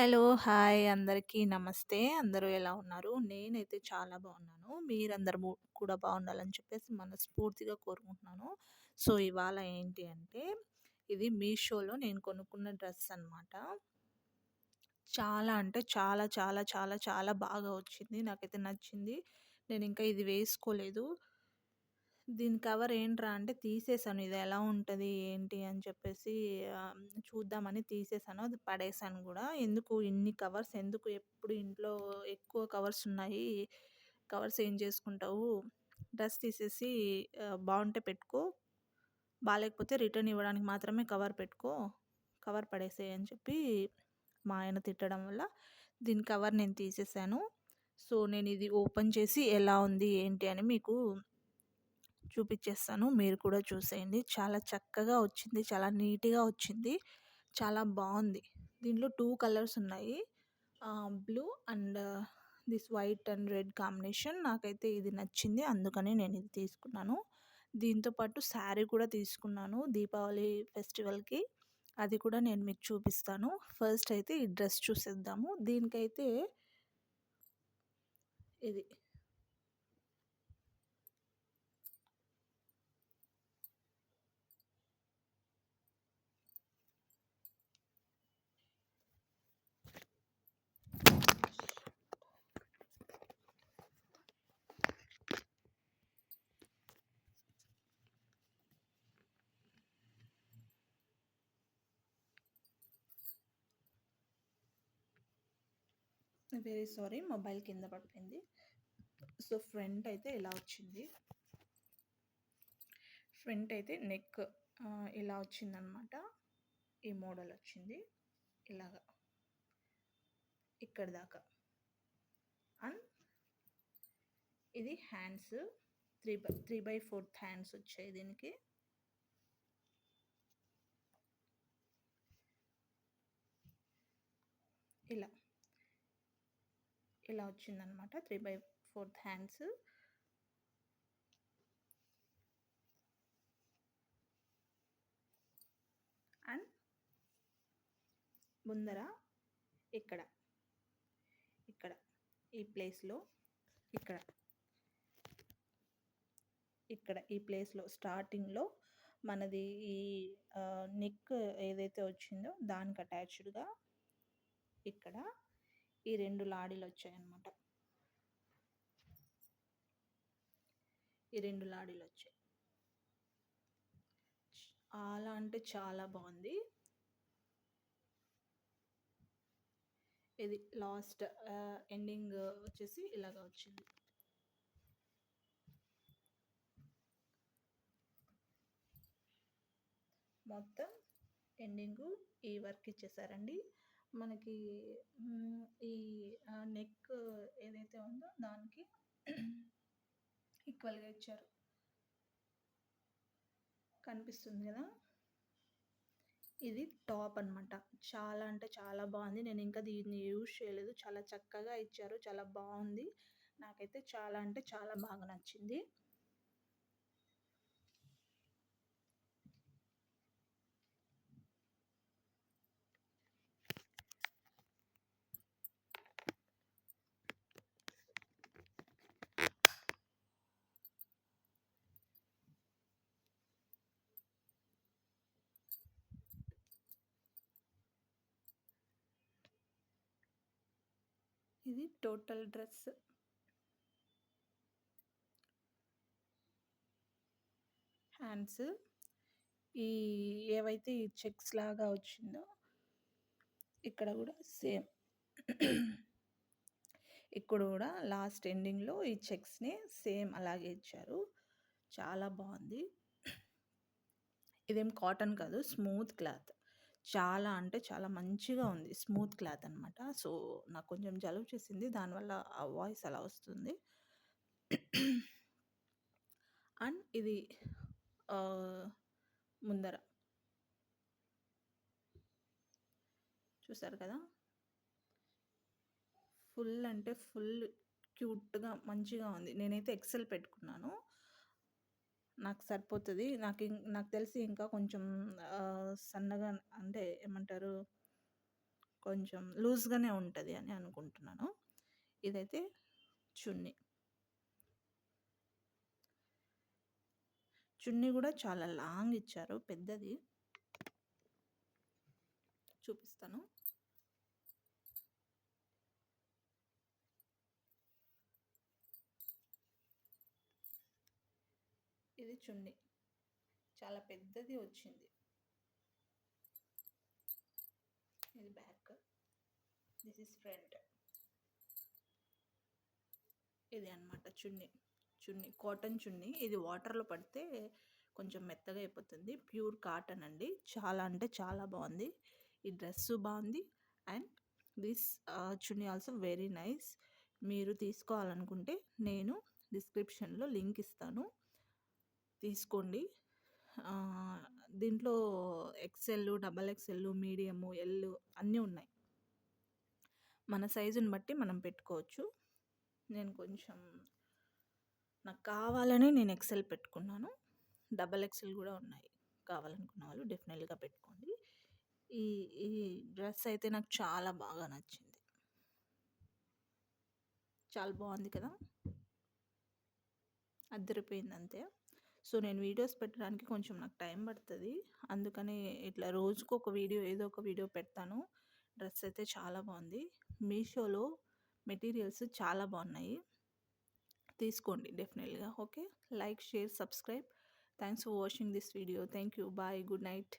Hello! Hi! అందరికీ నమస్తే. అందరూ ఎలా ఉన్నారు? నేనైతే చాలా బాగున్నాను. మీరందరూ కూడా బాగుండాలని చెప్పేసి మనస్ఫూర్తిగా కోరుకుంటున్నాను. సో, ఇవాళ ఏంటి అంటే, ఇది మీషోలో నేను కొనుక్కున్న డ్రెస్ అనమాట. చాలా అంటే చాలా చాలా చాలా చాలా బాగా వచ్చింది. నాకైతే నచ్చింది. నేను ఇంకా ఇది వేసుకోలేదు. దీని కవర్ ఏంట్రా అంటే తీసేసాను. ఇది ఎలా ఉంటుంది ఏంటి? అని చెప్పేసి చూద్దామని తీసేసాను. అది పడేసాను కూడా ఎందుకు ఇన్ని కవర్స్ ఎందుకు ఎప్పుడు ఇంట్లో ఎక్కువ కవర్స్ ఉన్నాయి. కవర్స్ ఏం చేసుకుంటావు? డ్రెస్ తీసేసి బాగుంటే పెట్టుకో. బాగాలేకపోతే రిటర్న్ ఇవ్వడానికి మాత్రమే కవర్ పెట్టుకో. కవర్ పడేసేయి అని చెప్పి మా ఆయన తిట్టడం వల్ల దీని కవర్ నేను తీసేసాను. సో, నేను ఇది ఓపెన్ చేసి ఎలా ఉంది? ఏంటి? అని మీకు చూపించేస్తాను మీరు కూడా చూసేయండి. చాలా చక్కగా వచ్చింది. చాలా నీట్గా వచ్చింది. చాలా బాగుంది దీంట్లో టూ కలర్స్ ఉన్నాయి. Blue and this white and red combination. నాకైతే ఇది నచ్చింది. అందుకని నేను ఇది తీసుకున్నాను. దీంతో పాటు శారీ కూడా తీసుకున్నాను. దీపావళి ఫెస్టివల్కి. అది కూడా నేను మీకు చూపిస్తాను. ఫస్ట్ అయితే ఈ డ్రెస్ చూసేద్దాము. దీనికైతే ఇది వెరీ సారీ మొబైల్ కింద పడిపోయింది సో ఫ్రంట్ అయితే ఇలా వచ్చింది. ఫ్రంట్ అయితే నెక్ ఇలా వచ్చిందనమాట ఈ మోడల్ వచ్చింది. ఇలాగా. ఇక్కడ దాకా. అండ్ ఇది hands three by three by fourth hands వచ్చాయి దీనికి. ఇలా. ఇలా వచ్చిందనమాట three by fourth hands. And ముందర ఇక్కడ. ఇక్కడ. ఈ ప్లేస్లో ఇక్కడ. ఇక్కడ ఈ ప్లేస్లో స్టార్టింగ్లో మనది ఈ నెక్ ఏదైతే వచ్చిందో దానికి అటాచ్డ్గా ఇక్కడ ఈ రెండు లాడీలు వచ్చాయన్నమాట. ఈ రెండు లాడీలు వచ్చాయి. చాలా అంటే చాలా బాగుంది. ఇది లాస్ట్ ఎండింగ్ వచ్చేసి ఇలాగ వచ్చింది. మొత్తం ఎండింగు ఈ వర్క్ ఇచ్చేసారండి. మనకి ఈ నెక్ ఏదైతే ఉందో దానికి ఈక్వల్గా ఇచ్చారు. కనిపిస్తుంది కదా? ఇది టాప్ అనమాట చాలా అంటే చాలా బాగుంది. నేను ఇంకా దీన్ని యూజ్ చేయలేదు. చాలా చక్కగా ఇచ్చారు. చాలా బాగుంది. నాకైతే చాలా అంటే చాలా బాగా నచ్చింది. ఇది టోటల్ డ్రెస్. హ్యాండ్స్. ఈ ఏవైతే ఈ చెక్స్ లాగా వచ్చిందో ఇక్కడ కూడా సేమ్. ఇక్కడ కూడా లాస్ట్ ఎండింగ్లో ఈ చెక్స్ని సేమ్ అలాగే ఇచ్చారు. చాలా బాగుంది. ఇదేం కాటన్ కాదు స్మూత్ క్లాత్. చాలా అంటే చాలా మంచిగా ఉంది. స్మూత్ క్లాత్ అనమాట సో నాకు కొంచెం జలుబు చేసింది. దానివల్ల ఆ వాయిస్ అలా వస్తుంది. అండ్ ఇది ముందర. చూసారు కదా? ఫుల్ అంటే ఫుల్ క్యూట్గా మంచిగా ఉంది. నేనైతే ఎక్సెల్ పెట్టుకున్నాను. నాకు సరిపోతుంది. నాకు నాకు తెలిసి ఇంకా కొంచెం సన్నగా అంటే ఏమంటారు కొంచెం లూజ్గానే ఉంటుంది అని అనుకుంటున్నాను. ఇదైతే చున్నీ. చున్నీ కూడా చాలా లాంగ్ ఇచ్చారు. పెద్దది. చూపిస్తాను. ఇది చున్నీ. చాలా పెద్దది వచ్చింది. ఇది బ్యాక్. దిస్ ఇస్ ఫ్రంట్ ఇది అనమాట చున్నీ. చున్నీ కాటన్ చున్నీ. ఇది వాటర్లో పడితే కొంచెం మెత్తగా అయిపోతుంది. ప్యూర్ కాటన్ అండి. చాలా అంటే చాలా బాగుంది. ఈ డ్రెస్ బాగుంది. And this chunni also very nice మీరు తీసుకోవాలనుకుంటే నేను డిస్క్రిప్షన్లో లింక్ ఇస్తాను. తీసుకోండి. దీంట్లో XL double XL medium L అన్నీ ఉన్నాయి. మన సైజుని బట్టి మనం పెట్టుకోవచ్చు. నేను కొంచెం నాకు కావాలని నేను ఎక్సెల్ పెట్టుకున్నాను. డబల్ ఎక్సెల్ కూడా ఉన్నాయి. కావాలనుకున్న వాళ్ళు డెఫినెట్గా పెట్టుకోండి. ఈ ఈ డ్రెస్ అయితే నాకు చాలా బాగా నచ్చింది. చాలా బాగుంది కదా? అద్దరిపోయింది అంతే సో నేను వీడియోస్ పెట్టడానికి కొంచెం నాకు టైం పడుతుంది. అందుకని ఇట్లా రోజుకు ఒక వీడియో ఏదో ఒక వీడియో పెడతాను. డ్రెస్ అయితే చాలా బాగుంది. మీషోలో మెటీరియల్స్ చాలా బాగున్నాయి. తీసుకోండి డెఫినెట్గా okay? Like share subscribe. Thanks for watching this video. Thank you bye. Good night.